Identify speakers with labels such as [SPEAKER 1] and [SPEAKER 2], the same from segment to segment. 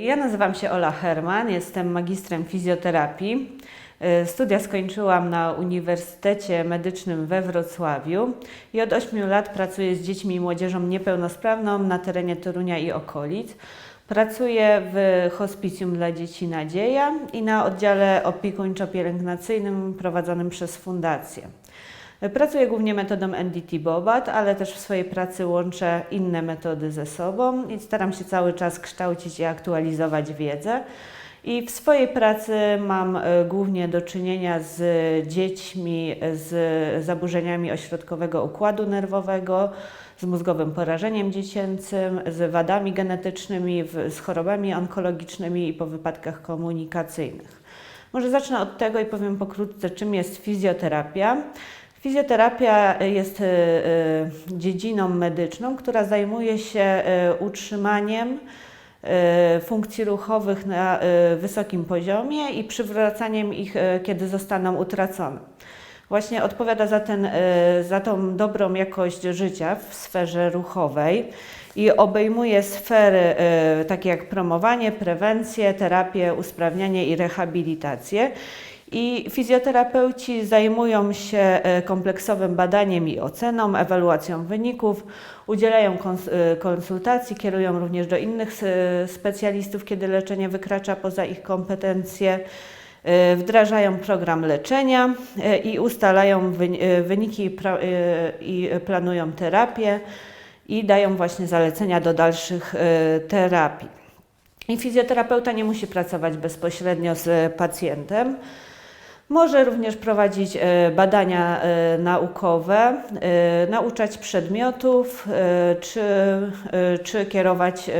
[SPEAKER 1] Ja nazywam się Ola Herman, jestem magistrem fizjoterapii. Y, Studia skończyłam na Uniwersytecie Medycznym we Wrocławiu i od 8 lat pracuję z dziećmi i młodzieżą niepełnosprawną na terenie Torunia i okolic. Pracuję w hospicjum dla dzieci Nadzieja i na oddziale opiekuńczo-pielęgnacyjnym prowadzonym przez fundację. Pracuję głównie metodą NDT Bobat, ale też w swojej pracy łączę inne metody ze sobą i staram się cały czas kształcić i aktualizować wiedzę. I w swojej pracy mam e, głównie do czynienia z dziećmi z zaburzeniami ośrodkowego układu nerwowego, z mózgowym porażeniem dziecięcym, z wadami genetycznymi, z chorobami onkologicznymi i po wypadkach komunikacyjnych. Może zacznę od tego i powiem pokrótce, czym jest fizjoterapia. Fizjoterapia jest e, e, dziedziną medyczną, która zajmuje się e, utrzymaniem funkcji ruchowych na wysokim poziomie i przywracaniem ich, kiedy zostaną utracone. Właśnie odpowiada za, ten, za tą dobrą jakość życia w sferze ruchowej i obejmuje sfery takie jak promowanie, prewencję, terapię, usprawnianie i rehabilitację. I fizjoterapeuci zajmują się e, kompleksowym badaniem i oceną, ewaluacją wyników, udzielają e, konsultacji, kierują również do innych e, specjalistów, kiedy leczenie wykracza poza ich kompetencje. Wdrażają program leczenia i ustalają wyni- wyniki i planują terapię i dają właśnie zalecenia do dalszych terapii. I fizjoterapeuta nie musi pracować bezpośrednio z pacjentem. Może również prowadzić e, badania e, naukowe, e, nauczać przedmiotów, czy, czy kierować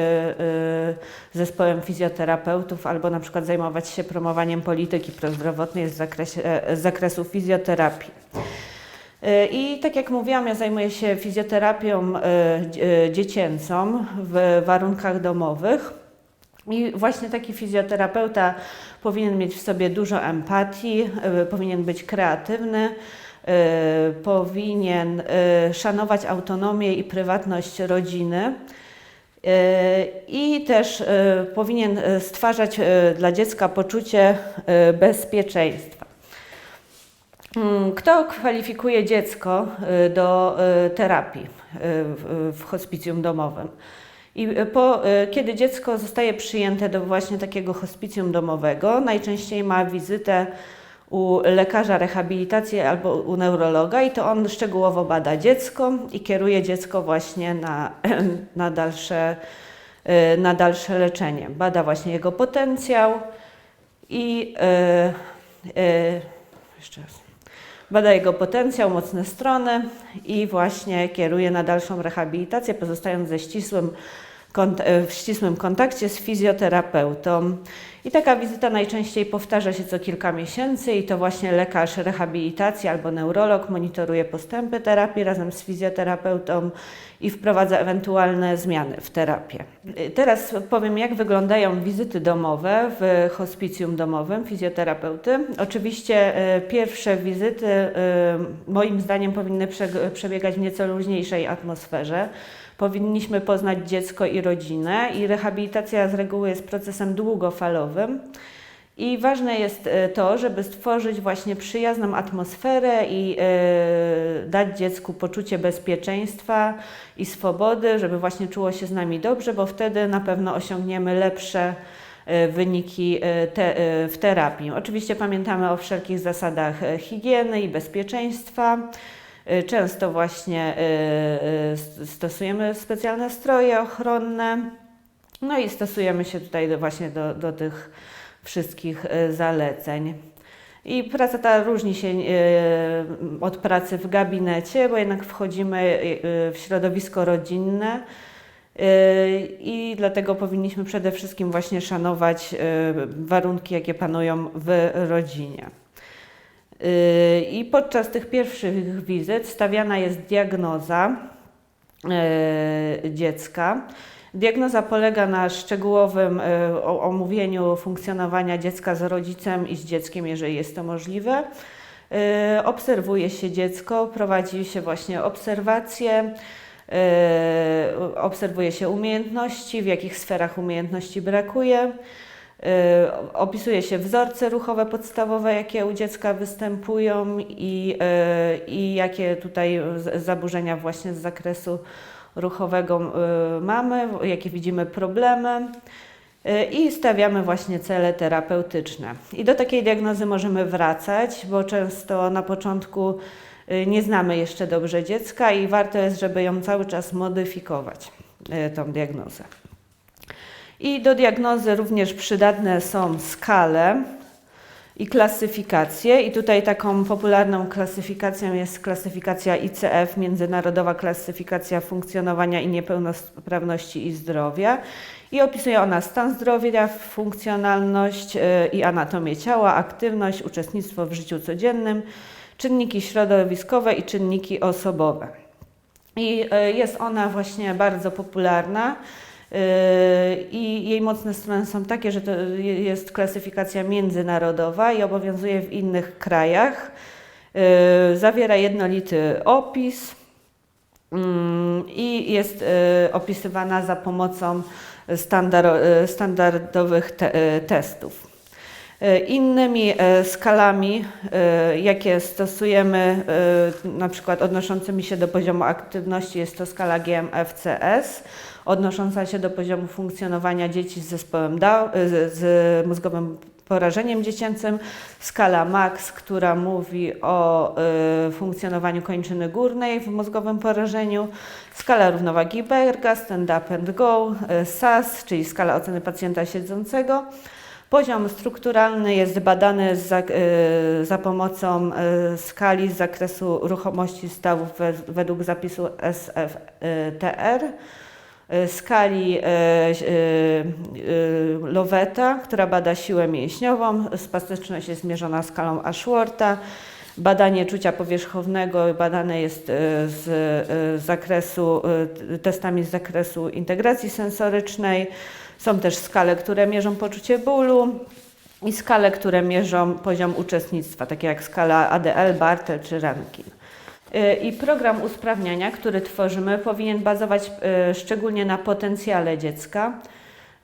[SPEAKER 1] zespołem fizjoterapeutów, albo na przykład zajmować się promowaniem polityki prozdrowotnej z, z zakresu fizjoterapii. I tak jak mówiłam, ja zajmuję się fizjoterapią dzie- dziecięcą w warunkach domowych. I właśnie taki fizjoterapeuta powinien mieć w sobie dużo empatii, y, powinien być kreatywny, y, powinien y, szanować autonomię i prywatność rodziny. I też powinien stwarzać dla dziecka poczucie bezpieczeństwa. Mm, Kto kwalifikuje dziecko do terapii w hospicjum domowym? I y, po, y, kiedy dziecko zostaje przyjęte do właśnie takiego hospicjum domowego, najczęściej ma wizytę u lekarza rehabilitacji albo u neurologa i to on szczegółowo bada dziecko i kieruje dziecko właśnie na, na, dalsze, y, na dalsze leczenie. Bada właśnie jego potencjał i y, y, jeszcze raz bada jego potencjał, mocne strony i właśnie kieruje na dalszą rehabilitację, pozostając ze ścisłym, e, w ścisłym kontakcie z fizjoterapeutą. I taka wizyta najczęściej powtarza się co kilka miesięcy i to właśnie lekarz rehabilitacji albo neurolog monitoruje postępy terapii razem z fizjoterapeutą i wprowadza ewentualne zmiany w terapię. Y, Teraz powiem, jak wyglądają wizyty domowe w hospicjum domowym fizjoterapeuty. Oczywiście y, pierwsze wizyty moim zdaniem powinny przebiegać w nieco luźniejszej atmosferze. Powinniśmy poznać dziecko i rodzinę i rehabilitacja z reguły jest procesem długofalowym. I ważne jest e, to, żeby stworzyć właśnie przyjazną atmosferę i e, dać dziecku poczucie bezpieczeństwa i swobody, żeby właśnie czuło się z nami dobrze, bo wtedy na pewno osiągniemy lepsze e, wyniki te, w terapii. Oczywiście pamiętamy o wszelkich zasadach higieny i bezpieczeństwa. E, Często właśnie e, e, st- stosujemy specjalne stroje ochronne. No i stosujemy się tutaj do, właśnie do, do tych wszystkich zaleceń. I praca ta różni się od pracy w gabinecie, bo jednak wchodzimy w środowisko rodzinne i dlatego powinniśmy przede wszystkim właśnie szanować warunki, jakie panują w rodzinie. E, I podczas tych pierwszych wizyt stawiana jest diagnoza e, dziecka. Diagnoza polega na szczegółowym o- omówieniu funkcjonowania dziecka z rodzicem i z dzieckiem, jeżeli jest to możliwe. Obserwuje się dziecko, prowadzi się właśnie obserwacje, obserwuje się umiejętności, w jakich sferach umiejętności brakuje. Y, Opisuje się wzorce ruchowe podstawowe, jakie u dziecka występują i, y, i jakie tutaj zaburzenia właśnie z zakresu ruchowego y, mamy, jakie widzimy problemy. I stawiamy właśnie cele terapeutyczne. I do takiej diagnozy możemy wracać, bo często na początku nie znamy jeszcze dobrze dziecka i warto jest, żeby ją cały czas modyfikować, tą diagnozę. I do diagnozy również przydatne są skale i klasyfikacje. I tutaj taką popularną klasyfikacją jest klasyfikacja ICF, Międzynarodowa Klasyfikacja Funkcjonowania i Niepełnosprawności i Zdrowia. I opisuje ona stan zdrowia, funkcjonalność y, i anatomię ciała, aktywność, uczestnictwo w życiu codziennym, czynniki środowiskowe i czynniki osobowe. I y, jest ona właśnie bardzo popularna. Yy, I jej mocne strony są takie, że to je- jest klasyfikacja międzynarodowa i obowiązuje w innych krajach. Yy, Zawiera jednolity opis mm, i jest yy, opisywana za pomocą standar- standardowych te, testów. Innymi skalami, jakie stosujemy, na przykład odnoszącymi się do poziomu aktywności, jest to skala GMFCS, odnosząca się do poziomu funkcjonowania dzieci z zespołem z, z mózgowym porażeniem dziecięcym, skala MAX, która mówi o y, funkcjonowaniu kończyny górnej w mózgowym porażeniu, skala równowagi Berga, Stand Up and Go, y, SAS, czyli skala oceny pacjenta siedzącego. Poziom strukturalny jest badany za, y, za pomocą y, skali z zakresu ruchomości stawów we, według zapisu SFTR y, skali y, y, y, Loweta, która bada siłę mięśniową. Spastyczność jest mierzona skalą Ashworta. Badanie czucia powierzchownego badane jest z zakresu, testami z zakresu integracji sensorycznej. Są też skale, które mierzą poczucie bólu i skale, które mierzą poziom uczestnictwa, takie jak skala ADL, Bartel czy Rankin. Y, I program usprawniania, który tworzymy, powinien bazować y, szczególnie na potencjale dziecka.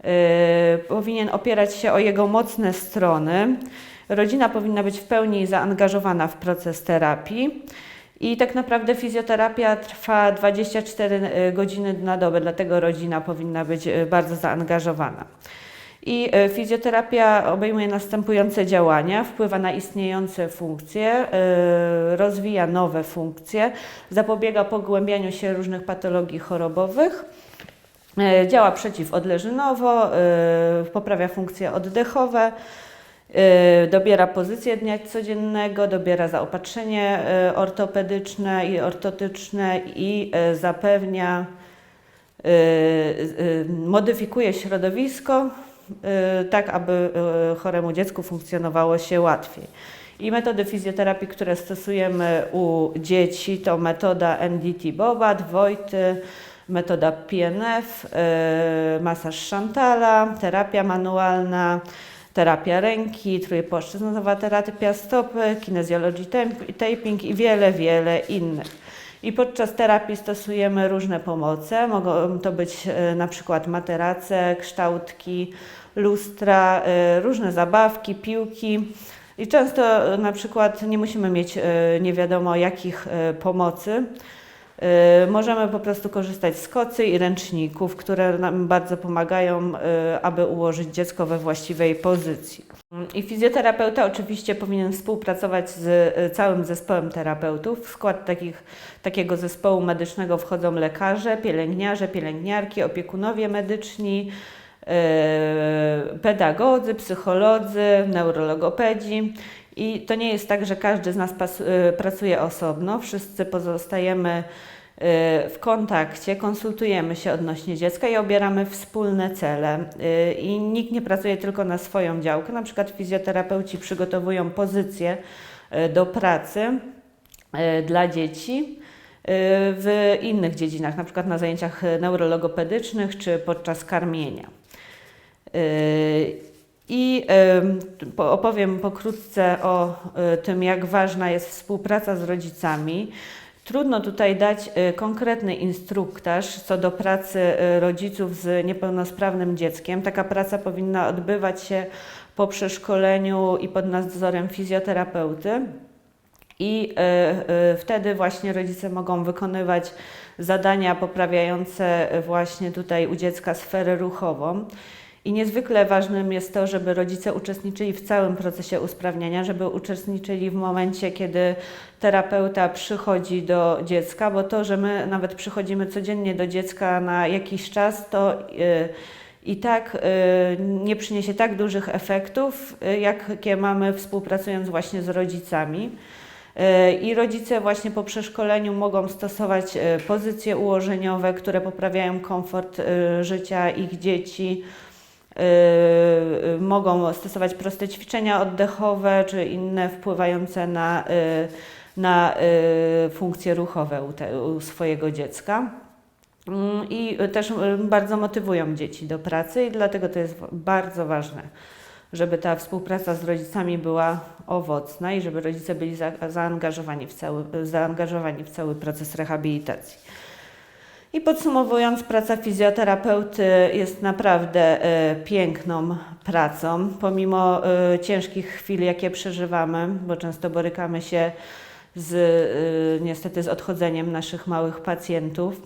[SPEAKER 1] Y, Powinien opierać się o jego mocne strony. Rodzina powinna być w pełni zaangażowana w proces terapii. I tak naprawdę fizjoterapia trwa 24 godziny na dobę, dlatego rodzina powinna być bardzo zaangażowana. I e, fizjoterapia obejmuje następujące działania: wpływa na istniejące funkcje, e, rozwija nowe funkcje, zapobiega pogłębianiu się różnych patologii chorobowych, e, działa przeciwodleżynowo, poprawia funkcje oddechowe, dobiera pozycję dnia codziennego, dobiera zaopatrzenie ortopedyczne i ortotyczne i zapewnia modyfikuje środowisko tak, aby y, choremu dziecku funkcjonowało się łatwiej. I metody fizjoterapii, które stosujemy u dzieci, to metoda NDT Bobat, Wojty, metoda PNF, y, masaż Chantala, terapia manualna, terapia ręki, trójpłaszczyznowa terapia stopy, kinezjologii taping i wiele, wiele innych. I podczas terapii stosujemy różne pomoce. Mogą to być e, na przykład materace, kształtki, lustra, e, różne zabawki, piłki. I często na przykład nie musimy mieć e, nie wiadomo jakich pomocy. E, Możemy po prostu korzystać z kocy i ręczników, które nam bardzo pomagają, e, aby ułożyć dziecko we właściwej pozycji. I fizjoterapeuta oczywiście powinien współpracować z całym zespołem terapeutów. W skład takich, takiego zespołu medycznego wchodzą lekarze, pielęgniarze, pielęgniarki, opiekunowie medyczni, pedagodzy, psycholodzy, neurologopedzi. I to nie jest tak, że każdy z nas e, pracuje osobno. Wszyscy pozostajemy e, w kontakcie, konsultujemy się odnośnie dziecka i obieramy wspólne cele. E, I nikt nie pracuje tylko na swoją działkę. Na przykład fizjoterapeuci przygotowują pozycje e, do pracy e, dla dzieci e, w innych dziedzinach, na przykład na zajęciach neurologopedycznych czy podczas karmienia. E, I em, po- opowiem pokrótce o e, tym, jak ważna jest współpraca z rodzicami. Trudno tutaj dać y, konkretny instruktaż co do pracy y, rodziców z niepełnosprawnym dzieckiem. Taka praca powinna odbywać się po przeszkoleniu i pod nadzorem fizjoterapeuty. I wtedy właśnie rodzice mogą wykonywać zadania poprawiające właśnie tutaj u dziecka sferę ruchową. I niezwykle ważnym jest to, żeby rodzice uczestniczyli w całym procesie usprawniania, żeby uczestniczyli w momencie, kiedy terapeuta przychodzi do dziecka, bo to, że my nawet przychodzimy codziennie do dziecka na jakiś czas, to y, i tak y, nie przyniesie tak dużych efektów, y, jakie mamy współpracując właśnie z rodzicami. I rodzice właśnie po przeszkoleniu mogą stosować pozycje ułożeniowe, które poprawiają komfort życia ich dzieci. Y, y, Mogą stosować proste ćwiczenia oddechowe czy inne wpływające na, y, na funkcje ruchowe u, te, u swojego dziecka. Mm, I też bardzo motywują dzieci do pracy i dlatego to jest bardzo ważne, żeby ta współpraca z rodzicami była owocna i żeby rodzice byli za, zaangażowani, w cały, zaangażowani w cały proces rehabilitacji. I podsumowując, praca fizjoterapeuty jest naprawdę e, piękną pracą, pomimo e, ciężkich chwil, jakie przeżywamy, bo często borykamy się z, e, niestety z odchodzeniem naszych małych pacjentów,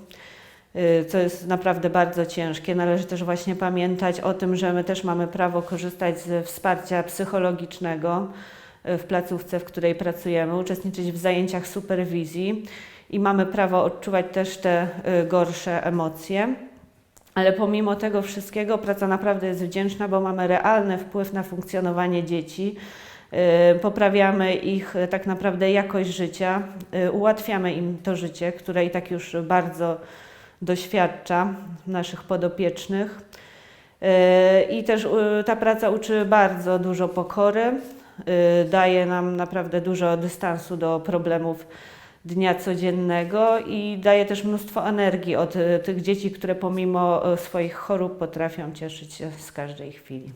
[SPEAKER 1] co jest naprawdę bardzo ciężkie. Należy też właśnie pamiętać o tym, że my też mamy prawo korzystać ze wsparcia psychologicznego w placówce, w której pracujemy, uczestniczyć w zajęciach superwizji i mamy prawo odczuwać też te y, gorsze emocje. Ale pomimo tego wszystkiego praca naprawdę jest wdzięczna, bo mamy realny wpływ na funkcjonowanie dzieci. Y, Poprawiamy ich y, tak naprawdę jakość życia, ułatwiamy im to życie, które i tak już bardzo doświadcza naszych podopiecznych. I też ta praca uczy bardzo dużo pokory, daje nam naprawdę dużo dystansu do problemów dnia codziennego i daje też mnóstwo energii od y, tych dzieci, które pomimo y, swoich chorób potrafią cieszyć się z każdej chwili.